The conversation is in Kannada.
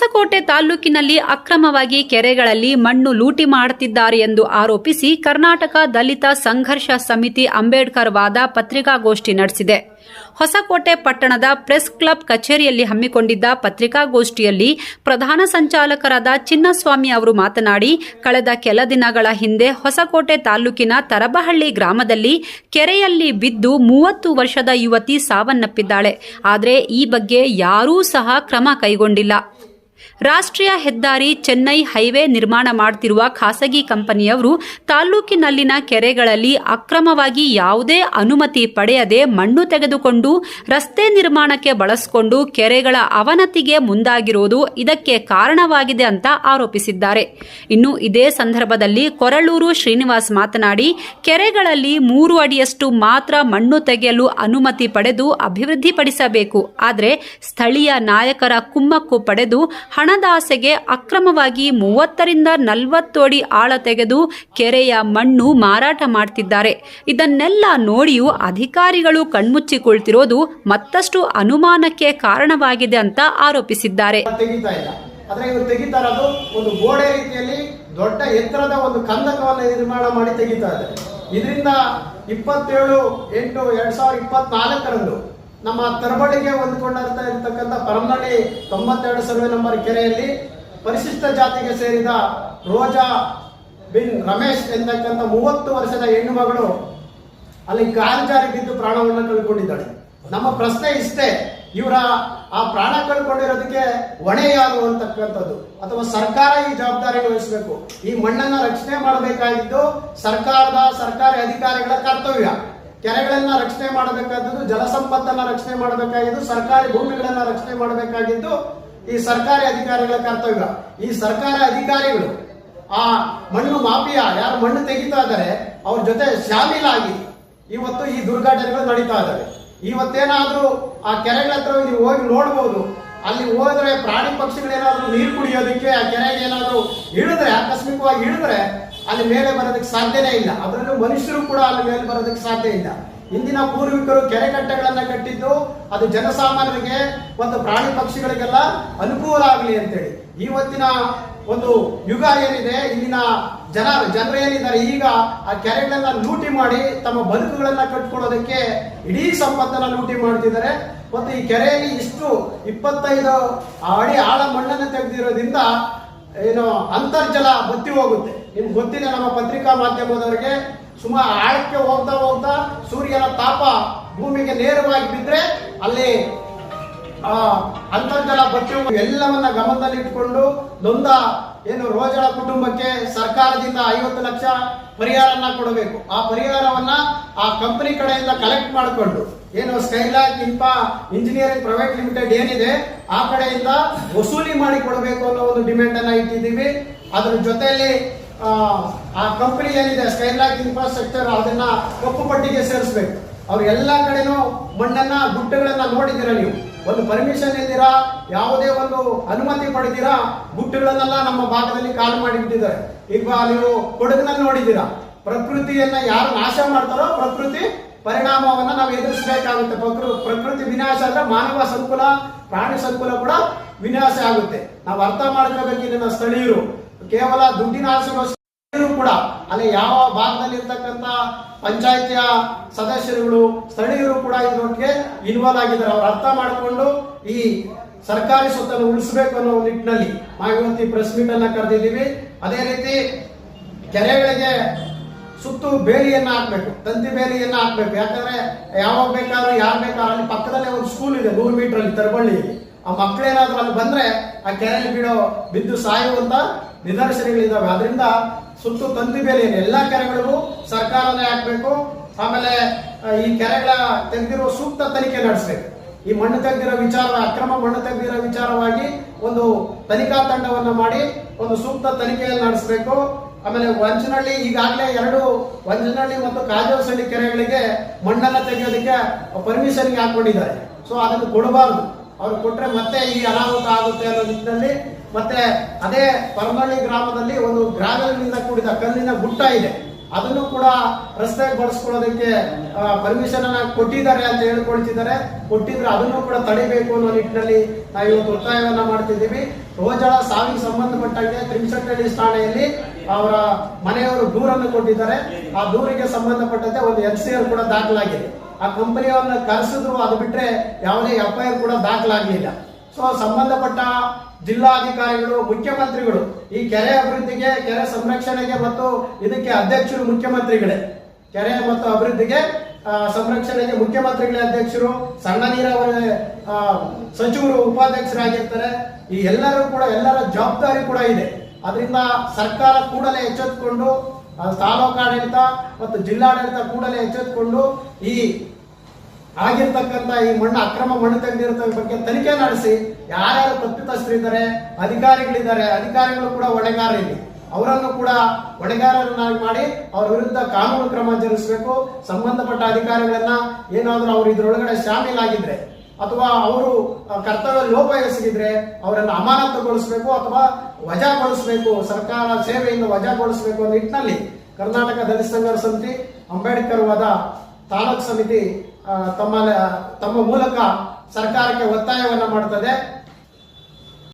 ಹೊಸಕೋಟೆ ತಾಲ್ಲೂಕಿನಲ್ಲಿ ಅಕ್ರಮವಾಗಿ ಕೆರೆಗಳಲ್ಲಿ ಮಣ್ಣು ಲೂಟಿ ಮಾಡುತ್ತಿದ್ದಾರೆ ಎಂದು ಆರೋಪಿಸಿ ಕರ್ನಾಟಕ ದಲಿತ ಸಂಘರ್ಷ ಸಮಿತಿ ಅಂಬೇಡ್ಕರ್ ವಾದ ಪತ್ರಿಕಾಗೋಷ್ಠಿ ನಡೆಸಿದೆ. ಹೊಸಕೋಟೆ ಪಟ್ಟಣದ ಪ್ರೆಸ್ ಕ್ಲಬ್ ಕಚೇರಿಯಲ್ಲಿ ಹಮ್ಮಿಕೊಂಡಿದ್ದ ಪತ್ರಿಕಾಗೋಷ್ಠಿಯಲ್ಲಿ ಪ್ರಧಾನ ಸಂಚಾಲಕರಾದ ಚಿನ್ನಸ್ವಾಮಿ ಅವರು ಮಾತನಾಡಿ, ಕಳೆದ ಕೆಲ ದಿನಗಳ ಹಿಂದೆ ಹೊಸಕೋಟೆ ತಾಲ್ಲೂಕಿನ ತರಬಹಳ್ಳಿ ಗ್ರಾಮದಲ್ಲಿ ಕೆರೆಯಲ್ಲಿ ಬಿದ್ದು ಮೂವತ್ತು ವರ್ಷದ ಯುವತಿ ಸಾವನ್ನಪ್ಪಿದ್ದಾಳೆ. ಆದರೆ ಈ ಬಗ್ಗೆ ಯಾರೂ ಸಹ ಕ್ರಮ ಕೈಗೊಂಡಿಲ್ಲ. ರಾಷ್ಟ್ರೀಯ ಹೆದ್ದಾರಿ ಚೆನ್ನೈ ಹೈವೇ ನಿರ್ಮಾಣ ಮಾಡುತ್ತಿರುವ ಖಾಸಗಿ ಕಂಪನಿಯವರು ತಾಲ್ಲೂಕಿನಲ್ಲಿನ ಕೆರೆಗಳಲ್ಲಿ ಅಕ್ರಮವಾಗಿ ಯಾವುದೇ ಅನುಮತಿ ಪಡೆಯದೆ ಮಣ್ಣು ತೆಗೆದುಕೊಂಡು ರಸ್ತೆ ನಿರ್ಮಾಣಕ್ಕೆ ಬಳಸಿಕೊಂಡು ಕೆರೆಗಳ ಅವನತಿಗೆ ಮುಂದಾಗಿರುವುದು ಇದಕ್ಕೆ ಕಾರಣವಾಗಿದೆ ಅಂತ ಆರೋಪಿಸಿದ್ದಾರೆ. ಇನ್ನು ಇದೇ ಸಂದರ್ಭದಲ್ಲಿ ಕೊರಳೂರು ಶ್ರೀನಿವಾಸ್ ಮಾತನಾಡಿ, ಕೆರೆಗಳಲ್ಲಿ ಮೂರು ಅಡಿಯಷ್ಟು ಮಾತ್ರ ಮಣ್ಣು ತೆಗೆಯಲು ಅನುಮತಿ ಪಡೆದು ಅಭಿವೃದ್ಧಿಪಡಿಸಬೇಕು. ಆದರೆ ಸ್ಥಳೀಯ ನಾಯಕರ ಕುಮ್ಮಕ್ಕು ಪಡೆದು ಹಣದಾಸೆಗೆ ಅಕ್ರಮವಾಗಿ ಮೂವತ್ತರಿಂದ ನಲವತ್ತು ಅಡಿ ಆಳ ತೆಗೆದು ಕೆರೆಯ ಮಣ್ಣು ಮಾರಾಟ ಮಾಡ್ತಿದ್ದಾರೆ. ಇದನ್ನೆಲ್ಲ ನೋಡಿಯೂ ಅಧಿಕಾರಿಗಳು ಕಣ್ಮುಚ್ಚಿಕೊಳ್ತಿರೋದು ಮತ್ತಷ್ಟು ಅನುಮಾನಕ್ಕೆ ಕಾರಣವಾಗಿದೆ ಅಂತ ಆರೋಪಿಸಿದ್ದಾರೆ. ಒಂದು ಗೋಡೆ ರೀತಿಯಲ್ಲಿ ದೊಡ್ಡ ಎತ್ತರದ ಒಂದು ಕಂದಕವನ್ನು ನಿರ್ಮಾಣ ಮಾಡಿ ತೆಗಿತಾ ಇದ್ದಾರೆ. ಇದರಿಂದ ಇಪ್ಪತ್ತೇಳು ಎಂಟು ಎರಡ್ ಸಾವಿರದ ಇಪ್ಪತ್ನಾಲ್ಕರಂದು ನಮ್ಮ ತರಬಳಿಗೆ ಹೊಂದಿಕೊಂಡಂತ ಇರ್ತಕ್ಕಂಥ ಪರಮನಳ್ಳಿ ತೊಂಬತ್ತೆರಡು ಸರ್ವೆ ನಂಬರ್ ಕೆರೆಯಲ್ಲಿ ಪರಿಶಿಷ್ಟ ಜಾತಿಗೆ ಸೇರಿದ ರೋಜಾ ಬಿನ್ ರಮೇಶ್ ಎಂತಕ್ಕಂಥ ಮೂವತ್ತು ವರ್ಷದ ಹೆಣ್ಣು ಮಗಳು ಅಲ್ಲಿ ಕಾಲು ಜಾರಿ ಬಿದ್ದು ಪ್ರಾಣವನ್ನು ಕಳ್ಕೊಂಡಿದ್ದಾಳೆ. ನಮ್ಮ ಪ್ರಶ್ನೆ ಇಷ್ಟೇ, ಇವರ ಆ ಪ್ರಾಣ ಕಳ್ಕೊಂಡಿರೋದಕ್ಕೆ ಹೊಣೆ ಯಾರು ಅಂತಕ್ಕಂಥದ್ದು? ಅಥವಾ ಸರ್ಕಾರ ಈ ಜವಾಬ್ದಾರಿ ವಹಿಸಬೇಕು? ಈ ಮಣ್ಣನ್ನ ರಕ್ಷಣೆ ಮಾಡಬೇಕಾಗಿದ್ದು ಸರ್ಕಾರದ ಸರ್ಕಾರಿ ಅಧಿಕಾರಿಗಳ ಕರ್ತವ್ಯ. ಕೆರೆಗಳನ್ನ ರಕ್ಷಣೆ ಮಾಡಬೇಕಾದದ್ದು, ಜಲಸಂಪತ್ತನ್ನ ರಕ್ಷಣೆ ಮಾಡಬೇಕಾಗಿದ್ದು, ಸರ್ಕಾರಿ ಭೂಮಿಗಳನ್ನ ರಕ್ಷಣೆ ಮಾಡಬೇಕಾಗಿದ್ದು ಈ ಸರ್ಕಾರಿ ಅಧಿಕಾರಿಗಳ ಕರ್ತವ್ಯ. ಈ ಸರ್ಕಾರಿ ಅಧಿಕಾರಿಗಳು, ಆ ಮಣ್ಣು ಮಾಫಿಯಾ, ಯಾರು ಮಣ್ಣು ತೆಗಿತಾ ಇದ್ದಾರೆ, ಅವ್ರ ಜೊತೆ ಶಾಮೀಲಾಗಿ ಇವತ್ತು ಈ ದುರ್ಘಟನೆಗಳು ನಡೀತಾ ಇದ್ದಾವೆ. ಇವತ್ತೇನಾದ್ರೂ ಆ ಕೆರೆಗಳ ಹತ್ರ ನೀವು ಹೋಗಿ ನೋಡ್ಬೋದು. ಅಲ್ಲಿ ಹೋದ್ರೆ ಪ್ರಾಣಿ ಪಕ್ಷಿಗಳೇನಾದ್ರೂ ನೀರು ಕುಡಿಯೋದಕ್ಕೆ, ಆ ಕೆರೆಗೆ ಏನಾದ್ರೂ ಇಳಿದ್ರೆ, ಆಕಸ್ಮಿಕವಾಗಿ ಇಳಿದ್ರೆ ಅಲ್ಲಿ ಮೇಲೆ ಬರೋದಕ್ಕೆ ಸಾಧ್ಯನೇ ಇಲ್ಲ. ಅದರಲ್ಲೂ ಮನುಷ್ಯರು ಕೂಡ ಅಲ್ಲಿ ಮೇಲೆ ಬರೋದಕ್ಕೆ ಸಾಧ್ಯ ಇಲ್ಲ. ಇಂದಿನ ಪೂರ್ವಿಕರು ಕೆರೆ ಕಟ್ಟೆಗಳನ್ನ ಕಟ್ಟಿದ್ದು, ಅದು ಜನಸಾಮಾನ್ಯರಿಗೆ ಒಂದು ಪ್ರಾಣಿ ಪಕ್ಷಿಗಳಿಗೆಲ್ಲ ಅನುಕೂಲ ಆಗಲಿ ಅಂತೇಳಿ. ಇವತ್ತಿನ ಒಂದು ಯುಗ ಏನಿದೆ, ಇಲ್ಲಿನ ಜನ, ಜನರು ಏನಿದ್ದಾರೆ, ಈಗ ಆ ಕೆರೆಗಳನ್ನ ಲೂಟಿ ಮಾಡಿ ತಮ್ಮ ಬದುಕುಗಳನ್ನ ಕಟ್ಕೊಳ್ಳೋದಕ್ಕೆ ಇಡೀ ಸಂಪತ್ತನ್ನ ಲೂಟಿ ಮಾಡ್ತಿದ್ದಾರೆ. ಮತ್ತು ಈ ಕೆರೆಯಲ್ಲಿ ಇಷ್ಟು ಇಪ್ಪತ್ತೈದು ಅಡಿ ಆಳ ಮಣ್ಣನ್ನು ತೆಗೆದಿರೋದ್ರಿಂದ, ಏನು ಅಂತರ್ಜಲ ಬತ್ತಿ ಹೋಗುತ್ತೆ. ನಿಮ್ಗೆ ಗೊತ್ತಿದೆ ನಮ್ಮ ಪತ್ರಿಕಾ ಮಾಧ್ಯಮದವರಿಗೆ ಸುಮಾರು ಆಳಕ್ಕೆ ಹೋಗ್ತಾ ಹೋಗ್ತಾ ಸೂರ್ಯನ ತಾಪ ಭೂಮಿಗೆ ನೇರವಾಗಿ ಬಿದ್ರೆ ಅಲ್ಲಿ, ಆ, ಅಂತರ್ಜಲ ಎಲ್ಲವನ್ನ ಎಲ್ಲವನ್ನ ಗಮನದಲ್ಲಿಟ್ಟುಕೊಂಡು ನೊಂದ ಏನು ರೋಜಳ ಕುಟುಂಬಕ್ಕೆ ಸರ್ಕಾರದಿಂದ ಐವತ್ತು ಲಕ್ಷ ಪರಿಹಾರನ ಕೊಡಬೇಕು. ಆ ಪರಿಹಾರವನ್ನ ಆ ಕಂಪನಿ ಕಡೆಯಿಂದ ಕಲೆಕ್ಟ್ ಮಾಡಿಕೊಂಡು, ಏನು ಸ್ಕೈಲಾಕ್ ಇಂಪ ಇಂಜಿನಿಯರಿಂಗ್ ಪ್ರೈವೇಟ್ ಲಿಮಿಟೆಡ್ ಏನಿದೆ, ಆ ಕಡೆಯಿಂದ ವಸೂಲಿ ಮಾಡಿ ಕೊಡಬೇಕು ಅನ್ನೋ ಒಂದು ಡಿಮ್ಯಾಂಡ್ ಅನ್ನ ಇಟ್ಟಿದ್ದೀವಿ. ಅದ್ರ ಜೊತೆಯಲ್ಲಿ ಆ, ಕಂಪನಿ ಏನಿದೆ ಸ್ಕೈಲಾಕ್ ಇನ್ಫ್ರಾಸ್ಟ್ರಕ್ಚರ್ ಅದನ್ನ ಕಪ್ಪು ಪಟ್ಟಿಗೆ ಸೇರಿಸ್ಬೇಕು. ಅವ್ರು ಎಲ್ಲಾ ಕಡೆನೂ ಮಣ್ಣನ್ನ ಗುಡ್ಡಗಳನ್ನ ನೋಡಿದ್ದೀರಾ ನೀವು? ಒಂದು ಪರ್ಮಿಷನ್ ಇದ್ದೀರಾ ಯಾವುದೇ ಒಂದು ಅನುಮತಿ ಪಡೆದಿರಾ? ಗುಡ್ಡಗಳನ್ನೆಲ್ಲ ನಮ್ಮ ಭಾಗದಲ್ಲಿ ಕಾಲು ಮಾಡಿಬಿಟ್ಟಿದ್ದಾರೆ. ಈಗ ನೀವು ಕೊಡಗಿನಲ್ಲಿ ನೋಡಿದ್ದೀರಾ? ಪ್ರಕೃತಿಯನ್ನ ಯಾರು ನಾಶ ಮಾಡ್ತಾರೋ ಪ್ರಕೃತಿ ಪರಿಣಾಮವನ್ನ ನಾವು ಎದುರಿಸಬೇಕಾಗುತ್ತೆ. ಪ್ರಕೃ- ಪ್ರಕೃತಿ ವಿನಾಶ ಅಂದ್ರೆ ಮಾನವ ಸಂಕುಲ ಪ್ರಾಣಿ ಸಂಕುಲ ಕೂಡ ವಿನಾಶ ಆಗುತ್ತೆ. ನಾವು ಅರ್ಥ ಮಾಡ್ಕೋಬೇಕು ಇಲ್ಲಿನ ಸ್ಥಳೀಯರು. ಕೇವಲ ದುಡ್ಡಿನ ಆಸೆಗೋಸ್ಕರ ಕೂಡ ಅಲ್ಲಿ ಯಾವ ಭಾಗದಲ್ಲಿ ಇರ್ತಕ್ಕಂಥ ಪಂಚಾಯತಿಯ ಸದಸ್ಯರುಗಳು, ಸ್ಥಳೀಯರು ಕೂಡ ಇದರೊಟ್ಟಿಗೆ ಇನ್ವಾಲ್ವ್ ಆಗಿದ್ದಾರೆ. ಅವ್ರು ಅರ್ಥ ಮಾಡಿಕೊಂಡು ಈ ಸರ್ಕಾರಿ ಸ್ವತ್ತನ್ನು ಉಳಿಸಬೇಕು ಅನ್ನೋ ನಿಟ್ಟಿನಲ್ಲಿ ನಾವು ಪ್ರೆಸ್ ಮೀಟ್ ಅನ್ನ ಕರೆದಿದ್ದೀವಿ. ಅದೇ ರೀತಿ ಕೆರೆಗಳಿಗೆ ಸುತ್ತು ಬೇಲಿಯನ್ನ ಹಾಕ್ಬೇಕು, ತಂತಿ ಬೇಲಿಯನ್ನ ಹಾಕ್ಬೇಕು. ಯಾಕಂದ್ರೆ ಯಾವಾಗ ಬೇಕಾದ್ರೂ ಯಾರು ಬೇಕಾದ್ರೂ ಅಲ್ಲಿ ಪಕ್ಕದಲ್ಲೇ ಒಂದು ಸ್ಕೂಲ್ ಇದೆ, ನೂರು ಮೀಟರ್ ಅಲ್ಲಿ ತರಬಳ್ಳಿಯಲ್ಲಿ. ಆ ಮಕ್ಕಳೇನಾದ್ರೂ ಅಲ್ಲಿ ಬಂದ್ರೆ ಆ ಕೆರೆಯಲ್ಲಿ ಬಿಡೋ ಬಿದ್ದು ಸಾಯುವಂತ ನಿದರ್ಶನಗಳಿದಾವೆ. ಅದರಿಂದ ಸುತ್ತು ತಂತಿ ಬೇಲಿ ಎಲ್ಲಾ ಕೆರೆಗಳಿಗೂ ಸರ್ಕಾರನೇ ಹಾಕ್ಬೇಕು ಆಮೇಲೆ ಈ ಕೆರೆಗಳ ತೆಗೆದಿರುವ ಸೂಕ್ತ ತನಿಖೆ ನಡೆಸಬೇಕು. ಈ ಮಣ್ಣು ತೆಗೆದಿರೋ ವಿಚಾರ, ಅಕ್ರಮ ಮಣ್ಣು ತೆಗೆದಿರೋ ವಿಚಾರವಾಗಿ ಒಂದು ತನಿಖಾ ತಂಡವನ್ನ ಮಾಡಿ ಒಂದು ಸೂಕ್ತ ತನಿಖೆಯನ್ನು ನಡೆಸಬೇಕು. ಆಮೇಲೆ ವಂಚನಹಳ್ಳಿ ಈಗಾಗಲೇ ಎರಡು ವಂಚನಹಳ್ಳಿ ಮತ್ತು ಕಾಜೋಸಳ್ಳಿ ಕೆರೆಗಳಿಗೆ ಮಣ್ಣನ್ನು ತೆಗೆಯೋದಕ್ಕೆ ಪರ್ಮಿಷನ್ಗೆ ಹಾಕೊಂಡಿದ್ದಾರೆ. ಸೊ ಅದನ್ನು ಕೊಡಬಾರದು. ಅವ್ರು ಕೊಟ್ರೆ ಮತ್ತೆ ಈ ಅನಾಹುತ ಆಗುತ್ತೆ ಅನ್ನೋ ನಿಟ್ಟಿನಲ್ಲಿ ಮತ್ತೆ ಅದೇ ಪರಮಳ್ಳಿ ಗ್ರಾಮದಲ್ಲಿ ಒಂದು ಗ್ರಾವೆಲ್ನಿಂದ ಕೂಡಿದ ಕಲ್ಲಿನ ಗುಟ್ಟ ಇದೆ. ಅದನ್ನು ಕೂಡ ರಸ್ತೆ ಬಳಸ್ಕೊಳ್ಳೋದಕ್ಕೆ ಪರ್ಮಿಷನ್ ಅನ್ನ ಕೊಟ್ಟಿದ್ದಾರೆ ಅಂತ ಹೇಳ್ಕೊಳ್ತಿದ್ದಾರೆ. ಕೊಟ್ಟಿದ್ರೆ ಅದನ್ನು ಕೂಡ ತಡಿಬೇಕು ಅನ್ನೋ ನಿಟ್ಟಿನಲ್ಲಿ ನಾವು ಇವತ್ತು ಒತ್ತಾಯವನ್ನ ಮಾಡ್ತಿದ್ದೀವಿ. ರೋಜಳ ಸಾವಿಗೆ ಸಂಬಂಧಪಟ್ಟಂತೆ ತ್ರಿಮಸಟ್ಟಹಳ್ಳಿ ಠಾಣೆಯಲ್ಲಿ ಅವರ ಮನೆಯವರು ದೂರನ್ನು ಕೊಟ್ಟಿದ್ದಾರೆ. ಆ ದೂರಿಗೆ ಸಂಬಂಧಪಟ್ಟಂತೆ ಒಂದು ಎಫ್ ಸಿ ಆರ್ ಕೂಡ ದಾಖಲಾಗಿದೆ. ಆ ಕಂಪನಿಯವನ್ನ ಕರೆಸಿದ್ರು, ಅದು ಬಿಟ್ರೆ ಯಾವುದೇ ಎಫ್ ಕೂಡ ದಾಖಲಾಗಲಿಲ್ಲ. ಸಂಬಂಧಪಟ್ಟ ಜಿಲ್ಲಾಧಿಕಾರಿಗಳು, ಮುಖ್ಯಮಂತ್ರಿಗಳು, ಈ ಕೆರೆ ಅಭಿವೃದ್ಧಿಗೆ, ಕೆರೆ ಸಂರಕ್ಷಣೆಗೆ ಮತ್ತು ಇದಕ್ಕೆ ಅಧ್ಯಕ್ಷರು ಮುಖ್ಯಮಂತ್ರಿಗಳೇ. ಕೆರೆ ಮತ್ತು ಅಭಿವೃದ್ಧಿಗೆ ಸಂರಕ್ಷಣೆಗೆ ಮುಖ್ಯಮಂತ್ರಿಗಳೇ ಅಧ್ಯಕ್ಷರು, ಸಣ್ಣ ನೀರಾವರಿ ಸಚಿವರು ಉಪಾಧ್ಯಕ್ಷರಾಗಿರ್ತಾರೆ. ಈ ಎಲ್ಲರೂ ಕೂಡ, ಎಲ್ಲರ ಜವಾಬ್ದಾರಿ ಕೂಡ ಇದೆ. ಅದರಿಂದ ಸರ್ಕಾರ ಕೂಡಲೇ ಎಚ್ಚೆತ್ತುಕೊಂಡು ತಾಲೂಕಾಡಳಿತ ಮತ್ತು ಜಿಲ್ಲಾಡಳಿತ ಕೂಡಲೇ ಎಚ್ಚೆತ್ತುಕೊಂಡು ಈ ಆಗಿರ್ತಕ್ಕಂಥ ಈ ಮಣ್ಣು, ಅಕ್ರಮ ಮಣ್ಣು ತೆಗೆದಿರ್ತಕ್ಕ ಬಗ್ಗೆ ತನಿಖೆ ನಡೆಸಿ ಯಾರ್ಯಾರು ತಪ್ಪಿತಸ್ಥರಿದ್ದಾರೆ ಅಧಿಕಾರಿಗಳಿದ್ದಾರೆ, ಅಧಿಕಾರಿಗಳು ಕೂಡ ಹೊಣೆಗಾರರಿಲ್ಲಿ. ಅವರನ್ನು ಕೂಡ ಹೊಣೆಗಾರರನ್ನಾಗಿ ಮಾಡಿ ಅವರ ವಿರುದ್ಧ ಕಾನೂನು ಕ್ರಮ ಜರುಗಿಸಬೇಕು. ಸಂಬಂಧಪಟ್ಟ ಅಧಿಕಾರಿಗಳನ್ನ ಏನಾದರೂ ಅವರು ಇದರೊಳಗಡೆ ಶಾಮೀಲಾಗಿದ್ರೆ ಅಥವಾ ಅವರು ಕರ್ತವ್ಯ ಲೋಪ ಎಸಗಿದ್ರೆ ಅವರನ್ನು ಅಮಾನತುಗೊಳಿಸಬೇಕು ಅಥವಾ ವಜಾಗೊಳಿಸಬೇಕು, ಸರ್ಕಾರ ಸೇವೆಯಿಂದ ವಜಾಗೊಳಿಸಬೇಕು ಅನ್ನೋ ನಿಟ್ಟಿನಲ್ಲಿ ಕರ್ನಾಟಕ ದಲಿತ ಸಂಘರ್ಷ ಸಮಿತಿ, ಅಂಬೇಡ್ಕರ್ ವಾದ ತಾಲೂಕು ಸಮಿತಿ ತಮ್ಮ ತಮ್ಮ ಮೂಲಕ ಸರ್ಕಾರಕ್ಕೆ ಒತ್ತಾಯವನ್ನ ಮಾಡ್ತದೆ.